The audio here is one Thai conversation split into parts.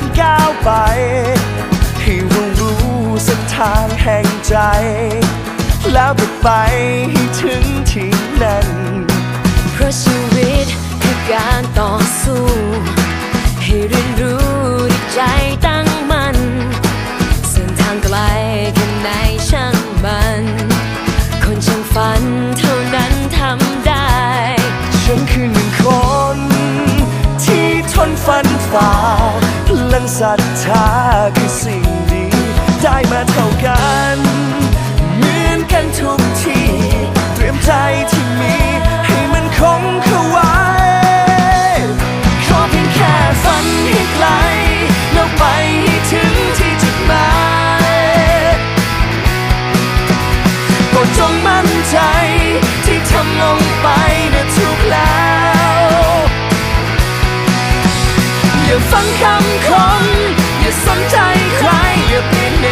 นก้าวไป ให้เรารู้เส้นทางแห่งใจ แล้วก็ไปให้ถึงที่นั้น เพราะชีวิตคือการต่อสู้ ให้เรียนรู้ด้วยใจตั้งมัน่นเส้นทางไกลแค่ไหนช่างมัน คนช่างฝันเท่านั้นทำได้ ฉันคือหนึ่งคน ที่ทนฟันฝ่า ลังศรัทธาคือสิ่งดี ได้มาเท่ากัน เหมือนกันทุกที เตรียมใจที่มี อย่าฟังคำคน อย่าสนใจใคร อย่าเปลี่ยนแน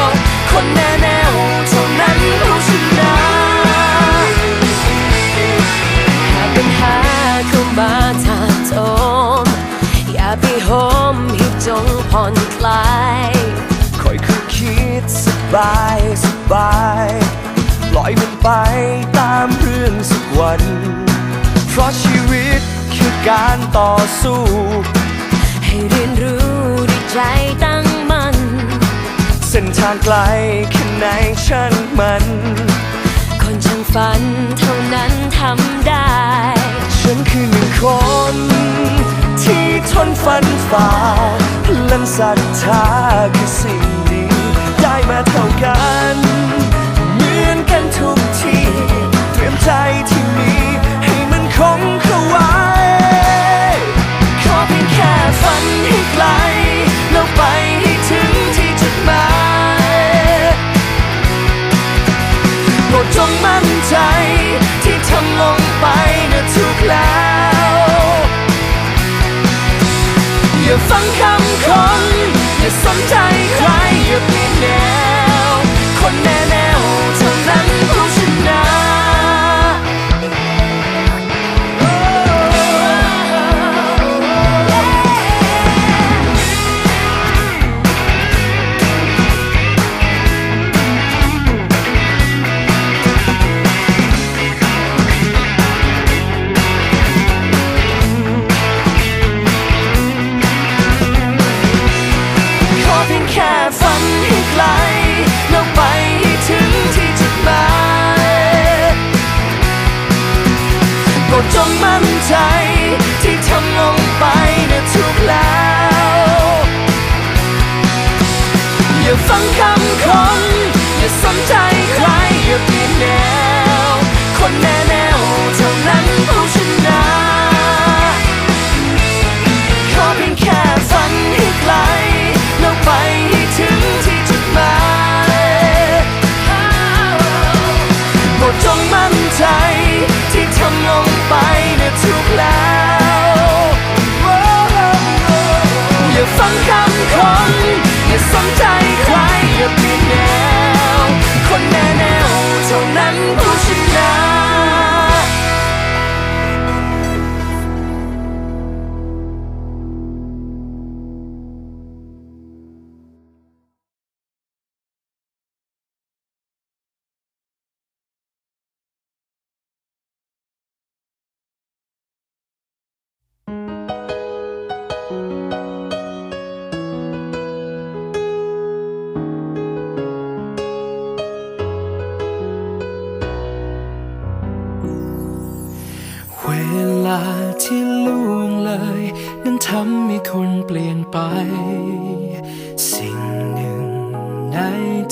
ว คนแน่แนวเท่านั้นรู้ชนะหากปัญหาเข้ามาถาโถมอย่าไปโหมให้จงผ่อนคลายคอยคือคิดสบายสบายปล่อยมันไปตามเรื่องสักวัน เพราะชีวิตคือการต่อสู้ ให้เรียนรู้ด้วยใจตั้งมัน่นเส้นทางไกลแค่ไหนช่างมัน คนช่างฝันเท่านั้นทำได้ ฉันคือหนึ่งคน ที่ทนฟันฝ่าพลังศรัทธาคือสิ่งดี ได้มาเท่ากัน รอย่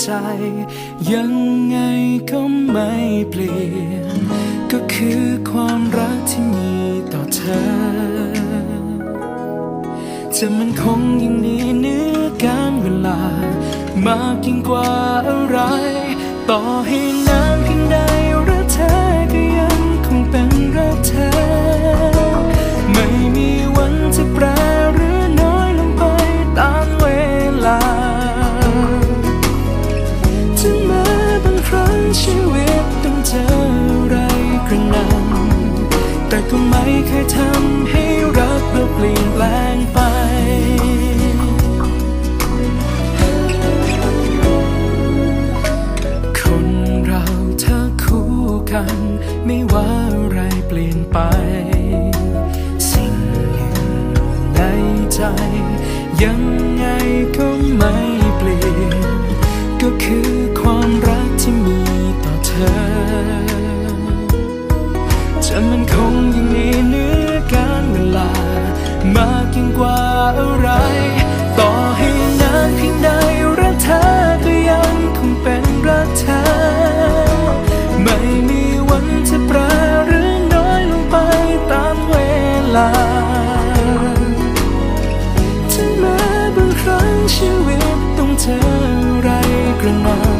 ใจ ยังไงก็ไม่เปลี่ยน ก็คือความรักที่มีต่อเธอ จะมันคงยังมีเนื้อการเวลา มากยิ่งกว่าอะไร ต่อให้ ทำให้รักเราเปลี่ยนแปลงไป กระหน่ำ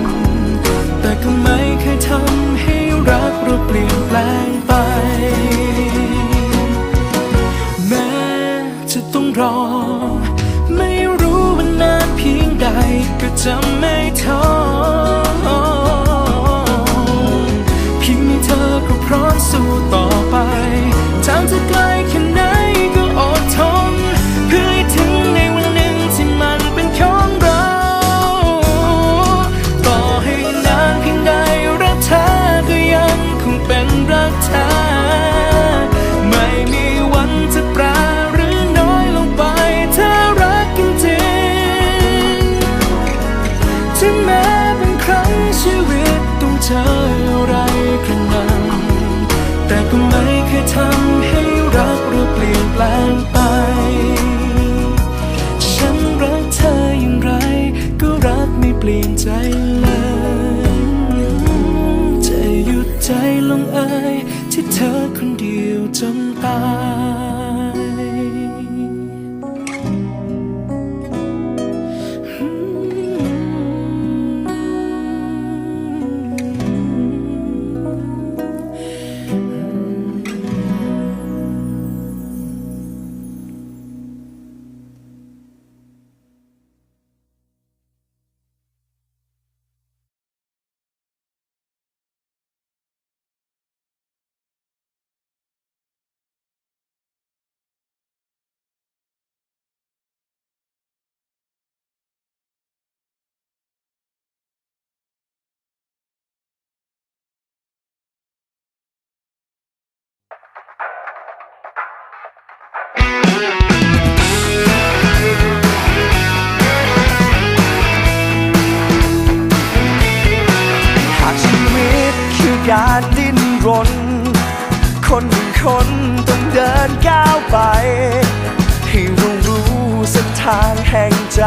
ใจ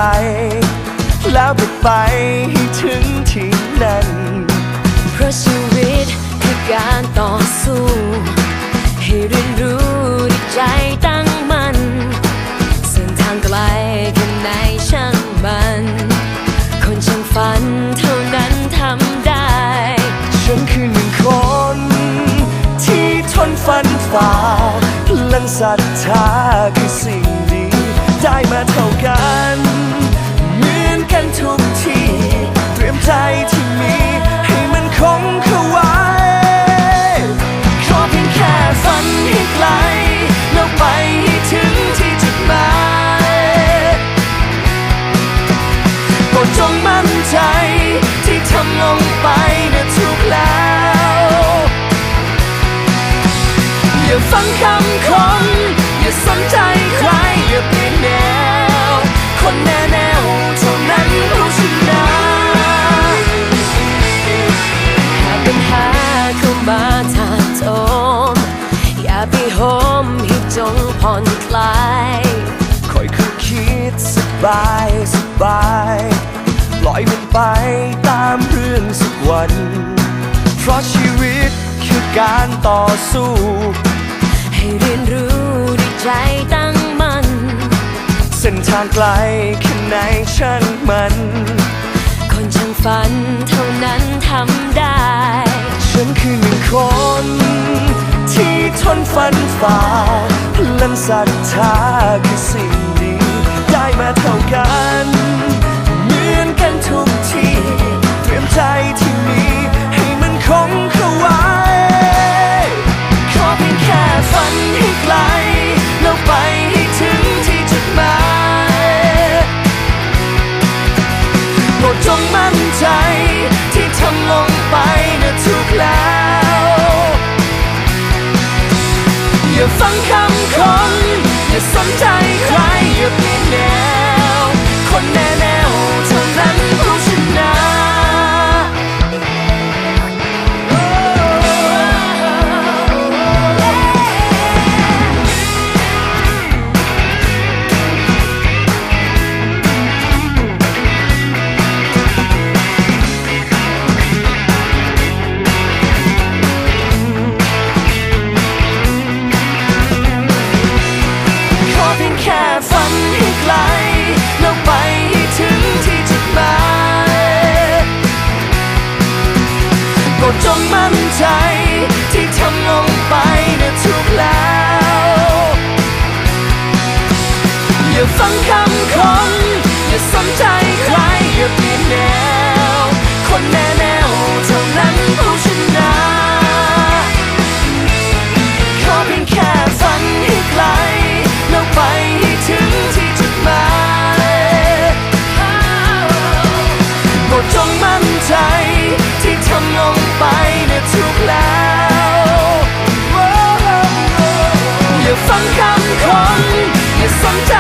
แล้วไปไปให้ถึงที่นั้น เพราะชีวิตคือการต่อสู้ ให้เรียนรู้ด้วยใจตั้งมั่นเส้นทางไกลแค่ไหนช่างมัน คนช่างฝันเท่านั้นทำได้ ฉันคือหนึ่งคน ที่ทนฟันฝ่าพลังศรัทธาคือสิ่งดี ได้มาเท่ากัน ฟังคำคน อย่าสนใจใครอย่าเปลี่ยนแนว คนแน่แนวเท่านั้นรู้ชนะหากปัญหาเข้ามาถาโถมอย่าไปโหมให้จงผ่อนคลายคอยคือคิดสบายสบายปล่อยมันไปตามเรื่องสักวัน เพราะชีวิตคือการต่อสู้ ให้เรียนรู้ด้วยใจตั้งมั่นเส้นทางไกลแค่ไหนช่างมัน คนช่างฝันเท่านั้นทำได้ ฉันคือหนึ่งคน ที่ทนฟันฝ่าพลังศรัทธาคือสิ่งดีได้มาเท่ากัน เหมือนกันทุกทีเตรียมใจ สนคำคนอย่าสนใจ